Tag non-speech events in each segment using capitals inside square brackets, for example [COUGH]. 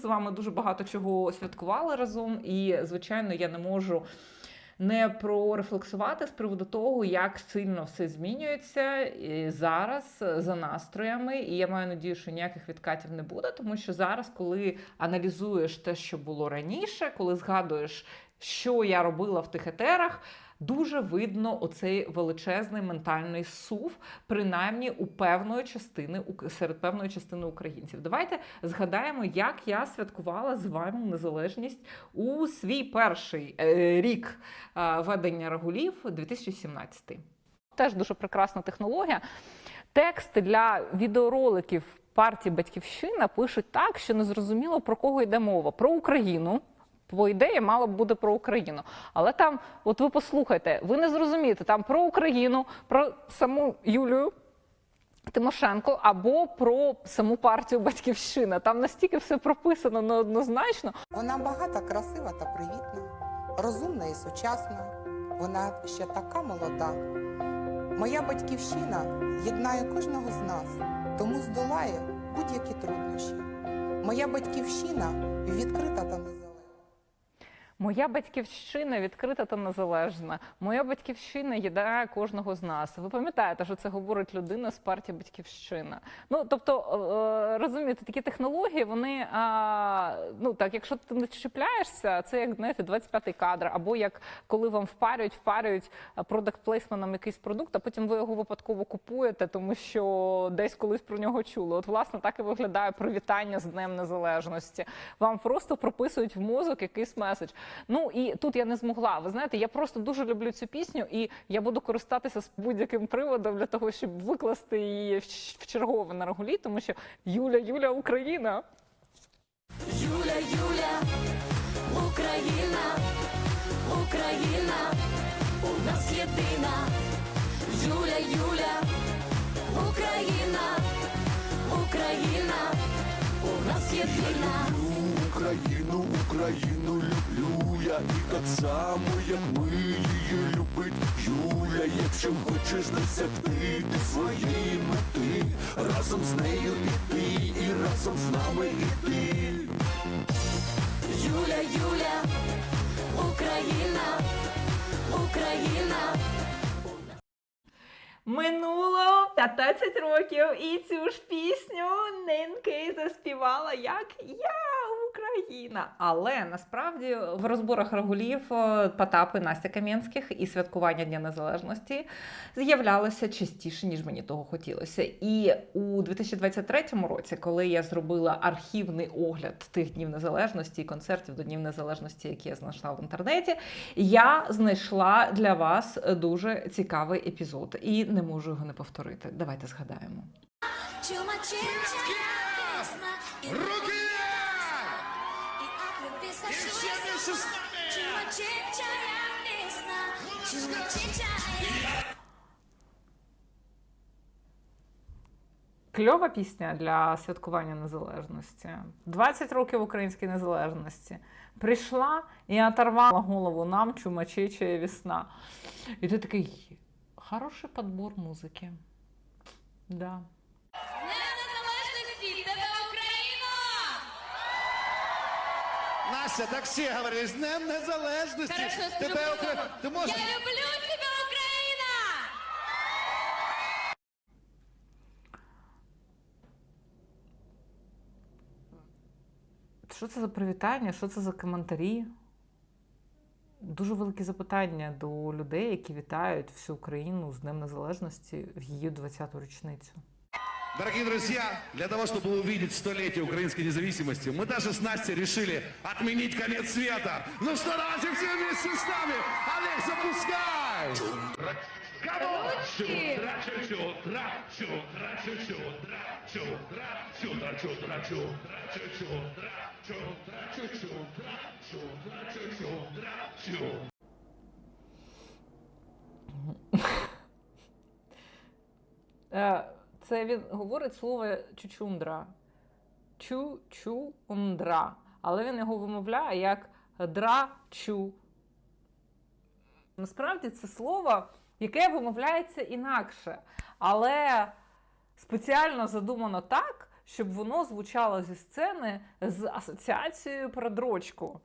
з вами дуже багато чого святкували разом, і звичайно, я не можу. Не прорефлексувати з приводу того, як сильно все змінюється і зараз е, за настроями. І я маю надію, що ніяких відкатів не буде, тому що зараз, коли аналізуєш те, що було раніше, коли згадуєш, що я робила в тих етерах, дуже видно оцей величезний ментальний сув, принаймні у певної частини серед певної частини українців. Давайте згадаємо, як я святкувала з вами незалежність у свій перший е, рік е, ведення регулів 2017. теж дуже прекрасна технологія. Тексти для відеороликів партії Батьківщина пишуть так, що не зрозуміло про кого йде мова. Про Україну. По ідеї, мало б бути про Україну. Але там, от ви послухайте, ви не зрозумієте там про Україну, про саму Юлію Тимошенко або про саму партію Батьківщина. Там настільки все прописано неоднозначно. Вона багата, красива та привітна, розумна і сучасна. Вона ще така молода. Моя батьківщина єднає кожного з нас, тому здолає будь-які труднощі. Моя батьківщина відкрита. Моя батьківщина відкрита та незалежна. Моя батьківщина єднає кожного з нас. Ви пам'ятаєте, що це говорить людина з партії Батьківщина. Ну тобто е, розумієте, такі технології, вони ну так, якщо ти не чіпляєшся, це як знаєте, 25-й кадр, або як коли вам впарюють, впарюють продакт плейсменом якийсь продукт, а потім ви його випадково купуєте, тому що десь колись про нього чули. От власне так і виглядає привітання з Днем Незалежності. Вам просто прописують в мозок якийсь меседж. Ну і тут я не змогла. Ви знаєте, я просто дуже люблю цю пісню, і я буду користатися з будь-яким приводом для того, щоб викласти її в чергове на регулі, тому що Юля, Юля, Україна. Юля, Юля, Україна, Україна, у нас єдина. Юля, Юля, Україна, Україна, у нас єдина. Україну, Україну люблю я і так само, як ми її любить Юля, якщо хочеш досягти ти своєї мети, разом з нею іти і разом з нами іти. Юля, Юля, Україна, Україна. Минуло 15 років, і цю ж пісню Нинки заспівала як Я Україна. Але насправді в розборах регулів е, Потапи Настя Кам'янських і святкування Дня Незалежності з'являлося частіше, ніж мені того хотілося. І у 2023 році, коли я зробила архівний огляд тих днів незалежності і концертів до Днів Незалежності, які я знайшла в інтернеті, я знайшла для вас дуже цікавий епізод і не можу його не повторити. Давайте згадаємо. Руки! Чинча ясна, чума чинча Кльова пісня для святкування незалежності. 20 років української незалежності. Прийшла і оторвала голову нам чумачечая весна. І ти такий хороший підбор музики. Да. Настя, так всі говорили, з Днем Незалежності. Хорошо, скажу Тебе по-другому. Укра... Ти можеш... Я люблю тебе, Україна! Що це за привітання? Що це за коментарі? Дуже великі запитання до людей, які вітають всю Україну з Днем Незалежності в її 20-ту річницю. Дорогие друзья, для того, чтобы увидеть столетие украинской независимости, мы даже с Настей решили отменить конец света. Ну что, давайте все вместе с нами. Олег, запускай! Е, Це він говорить слово чучундра. Чу-чу-ундра. Але він його вимовляє як дра-чу. Насправді це слово, яке вимовляється інакше, але спеціально задумано так, щоб воно звучало зі сцени з асоціацією про дрочку.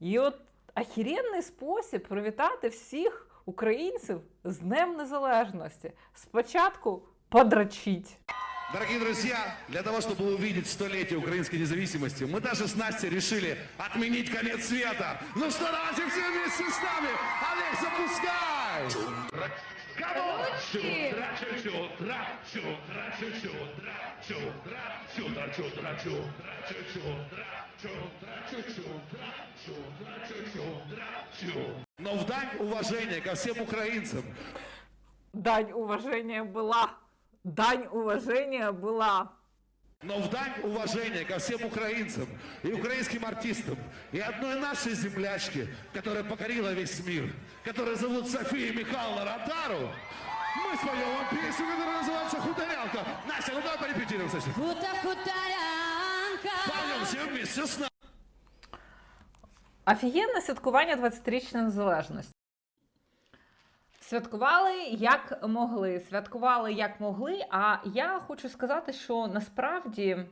І от ахіренний спосіб привітати всіх українців з Днем Незалежності. Спочатку подрочіть. Дорогие друзья, для того, чтобы увидеть столетие украинской независимости, мы даже с Настей решили отменить конец света. Ну что, давайте все вместе с нами. Олег, запускай! Но в дань уважения ко всем украинцам, Дань уважения была. Дань уважения была. но в дань уважения ко всем украинцам и украинским артистам, и одной нашей землячке, которая покорила весь мир, которая зовут София Михайловна Ротару, мы споем вам песню, которая называется «Хуторянка». Настя, ну давай порепетируем, кстати. Хута хуторянка. Поем все вместе с нами. Офігенне святкування 20-річної незалежності. Святкували як могли, святкували як могли. А я хочу сказати, що насправді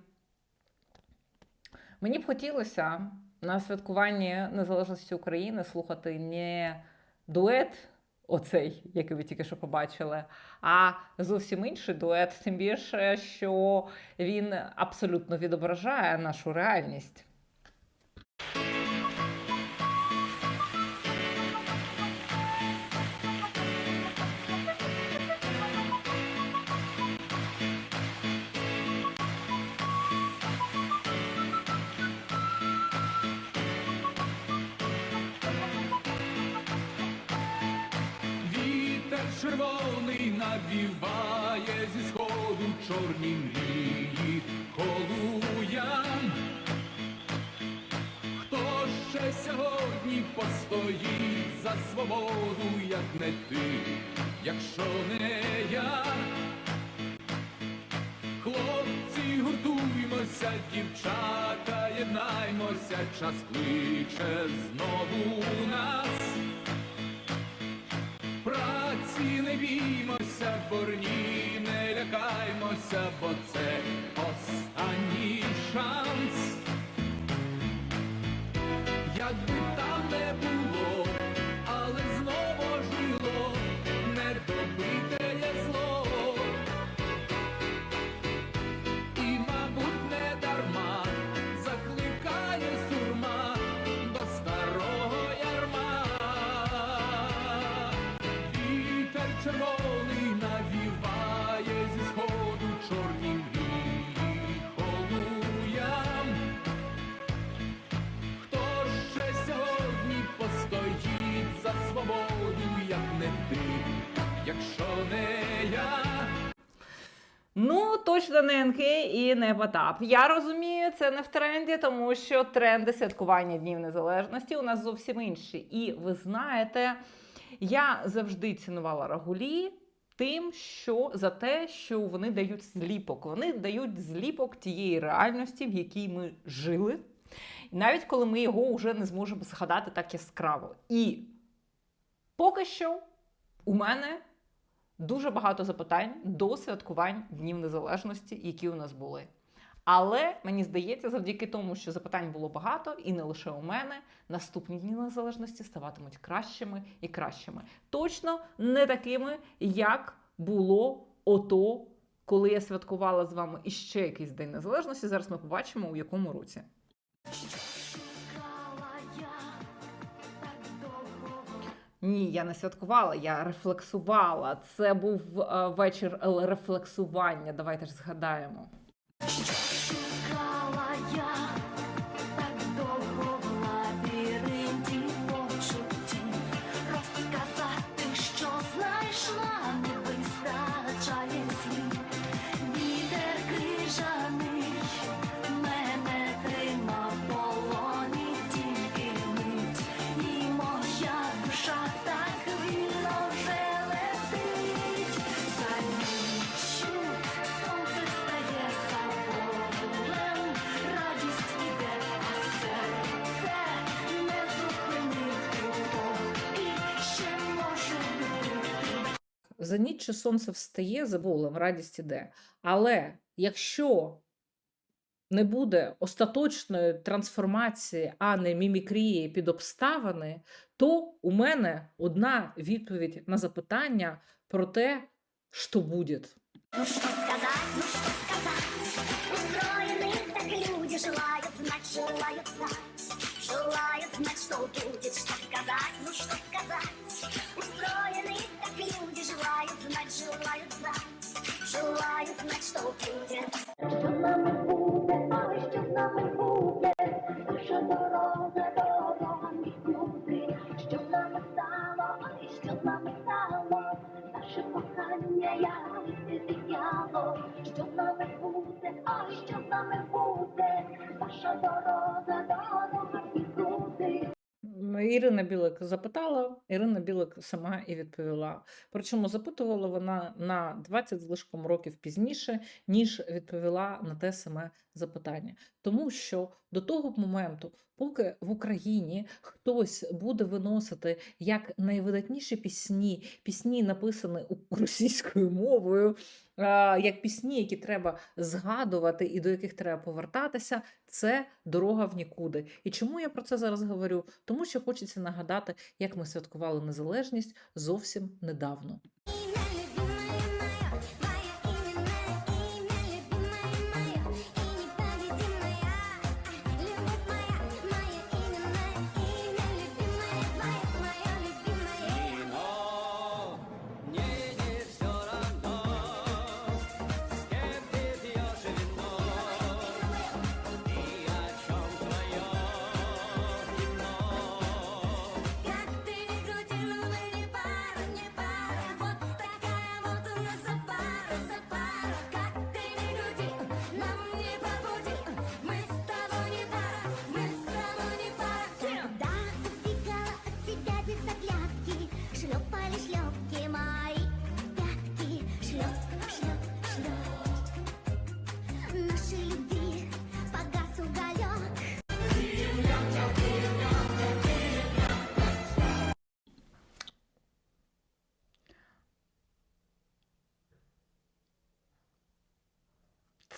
мені б хотілося на святкуванні незалежності України слухати не дует, оцей, який ви тільки що побачили, а зовсім інший дует, тим більше, що він абсолютно відображає нашу реальність. Червоний зі сходу чорні мрії холуям. Хто ще сьогодні постоїть за свободу, як не ти, якщо не я? Хлопці, гуртуймося, дівчата, єднаймося, час кличе знову нас. Праці не біймося, борні не лякаймося, бо це останній шанс. Точно не НК і не Потап. Я розумію, це не в тренді, тому що тренди святкування Днів Незалежності у нас зовсім інші. І ви знаєте, я завжди цінувала Рагулі тим, що за те, що вони дають зліпок. Вони дають зліпок тієї реальності, в якій ми жили. Навіть коли ми його вже не зможемо згадати так яскраво. І поки що у мене дуже багато запитань до святкувань Днів Незалежності, які у нас були. Але мені здається, завдяки тому, що запитань було багато, і не лише у мене, наступні дні незалежності ставатимуть кращими і кращими. Точно не такими, як було ото, коли я святкувала з вами іще якийсь день незалежності. Зараз ми побачимо, у якому році. Ні, я не святкувала, я рефлексувала. Це був е, вечір рефлексування. Давайте ж згадаємо. За ніч сонце встає за болем, радість іде. Але якщо не буде остаточної трансформації, а не мімікрії під обставини, то у мене одна відповідь на запитання про те, що буде. Ну что сказать, ну что сказать Устроены так люди желают знать, желают знать Желают знать, что будет, что сказать, ну что сказать? Устроены так люди. Желают знать, желают знать. Желают знать, что будет. Що з нами буде, а що з нами Наша дорога, дорога нікуди Що з стало, а що з нами стало Наше кохання, як зіяно Що з нами буде, а що з нами Наша дорога, дорога Ірина Білик запитала, Ірина Білик сама і відповіла. Причому запитувала вона на 20 з лишком років пізніше, ніж відповіла на те саме запитання. Тому що до того моменту, поки в Україні хтось буде виносити як найвидатніші пісні, пісні написані [LAUGHS] російською мовою, як пісні, які треба згадувати і до яких треба повертатися, це дорога в нікуди. І чому я про це зараз говорю? Тому що хочеться нагадати, як ми святкували незалежність зовсім недавно.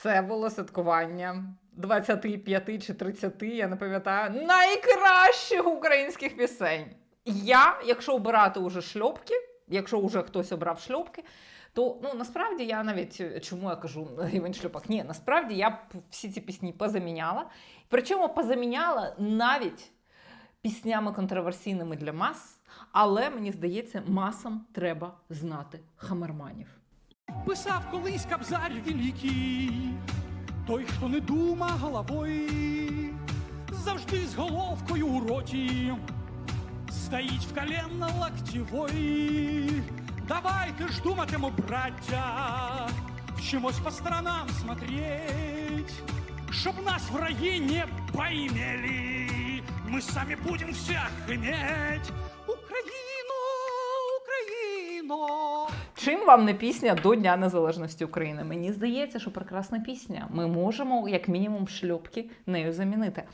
Це було святкування 25 чи 30, я не пам'ятаю, найкращих українських пісень. Я, якщо обирати уже шльопки, якщо вже хтось обрав шльопки, то ну насправді я навіть чому я кажу рівень шльопок? Ні, насправді я всі ці пісні позаміняла. Причому позаміняла навіть піснями контроверсійними для мас, але мені здається, масам треба знати хамерманів. Писав колись кабзар великий, той, хто не дума головою, завжди з головкою у роті, стоїть в коленно локтєвой. Давайте ж думатиму, браття, вчимось по сторонам смотреть, чтоб нас враги не поимели, мы сами будем всех иметь. Чим вам не пісня до Дня Незалежності України? Мені здається, що прекрасна пісня. Ми можемо, як мінімум, шльопки нею замінити.